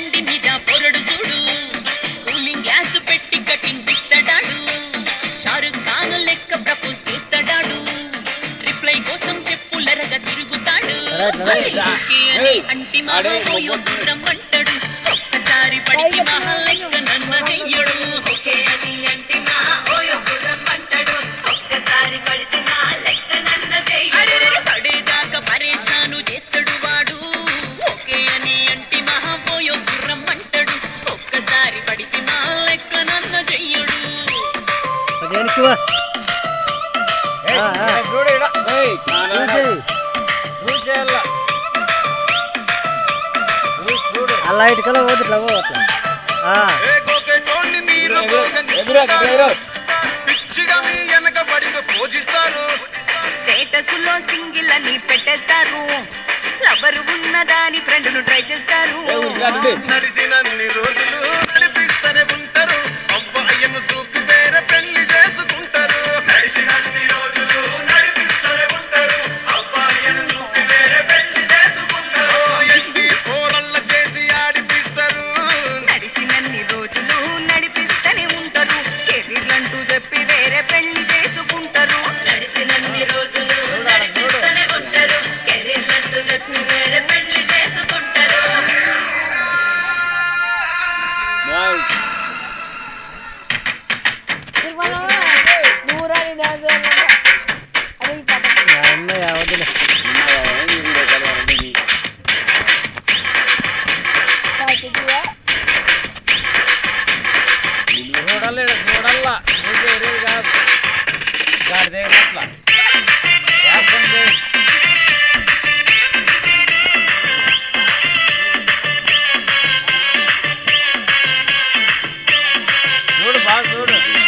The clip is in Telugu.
బండి మీద పొరడు చూడు. కూలింగ్ గ్లాస్ పెట్టి కటింగ్ ఇస్తాడాడు. షారుఖ్ ఖాన్ లెక్క ప్రపోజ్ చేస్తాడాడు. రిప్లై కోసం చెప్పులరగా తిరుగుతాడు. అంటి. దూరం అంటాడు. ఒక్కసారి పడికి మహా లెక్క నన్న పిచ్చిగా మీ వెనక పడిన పూజిస్తారు. స్టేటస్లో సింగిల్ అని పెట్టేస్తారు. లవర్ ఉన్నదాని ఫ్రెండ్ను ట్రై చేస్తారు. más duro.